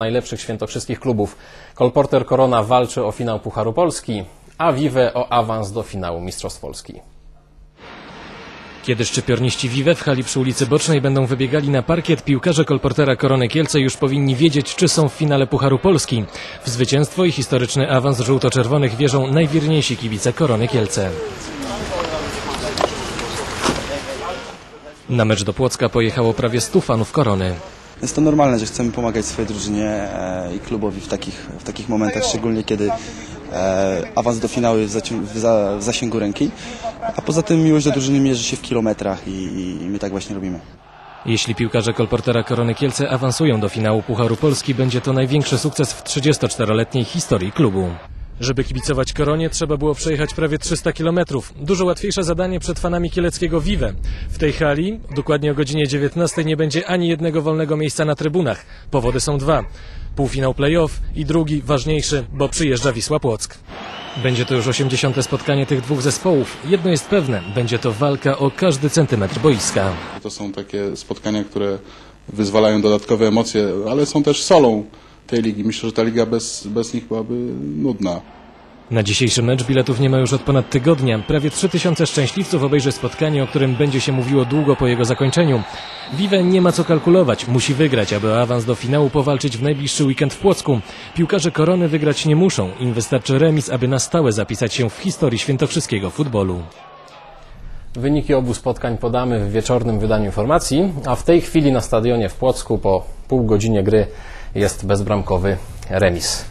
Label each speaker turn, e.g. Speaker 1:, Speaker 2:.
Speaker 1: najlepszych świętokrzyskich klubów. Kolporter Korona walczy o finał Pucharu Polski, a Vive o awans do finału Mistrzostw Polski.
Speaker 2: Kiedy szczypiorniści Vive w hali przy ulicy Bocznej będą wybiegali na parkiet, piłkarze kolportera Korony Kielce już powinni wiedzieć, czy są w finale Pucharu Polski. W zwycięstwo i historyczny awans żółto-czerwonych wierzą najwierniejsi kibice Korony Kielce. Na mecz do Płocka pojechało prawie 100 fanów Korony.
Speaker 3: Jest to normalne, że chcemy pomagać swojej drużynie e, i klubowi w takich, w takich momentach, szczególnie kiedy e, awans do finału jest w, zasięgu ręki. A poza tym miłość do drużyny mierzy się w kilometrach i, i my tak właśnie robimy.
Speaker 2: Jeśli piłkarze kolportera Korony Kielce awansują do finału Pucharu Polski, będzie to największy sukces w 34-letniej historii klubu. Żeby kibicować Koronie, trzeba było przejechać prawie 300 km. Dużo łatwiejsze zadanie przed fanami kieleckiego Vive. W tej hali, dokładnie o godzinie 19, nie będzie ani jednego wolnego miejsca na trybunach. Powody są dwa. Półfinał play-off i drugi, ważniejszy, bo przyjeżdża Wisła Płock. Będzie to już 80. spotkanie tych dwóch zespołów. Jedno jest pewne, będzie to walka o każdy centymetr boiska.
Speaker 4: To są takie spotkania, które wyzwalają dodatkowe emocje, ale są też solą tej ligi. Myślę, że ta liga bez, bez nich byłaby nudna.
Speaker 2: Na dzisiejszy mecz biletów nie ma już od ponad tygodnia. Prawie 3000 szczęśliwców obejrzy spotkanie, o którym będzie się mówiło długo po jego zakończeniu. Vive nie ma co kalkulować, musi wygrać, aby o awans do finału powalczyć w najbliższy weekend w Płocku. Piłkarze Korony wygrać nie muszą, im wystarczy remis, aby na stałe zapisać się w historii świętokrzyskiego futbolu.
Speaker 1: Wyniki obu spotkań podamy w wieczornym wydaniu informacji, a w tej chwili na stadionie w Płocku po pół godzinie gry jest bezbramkowy remis.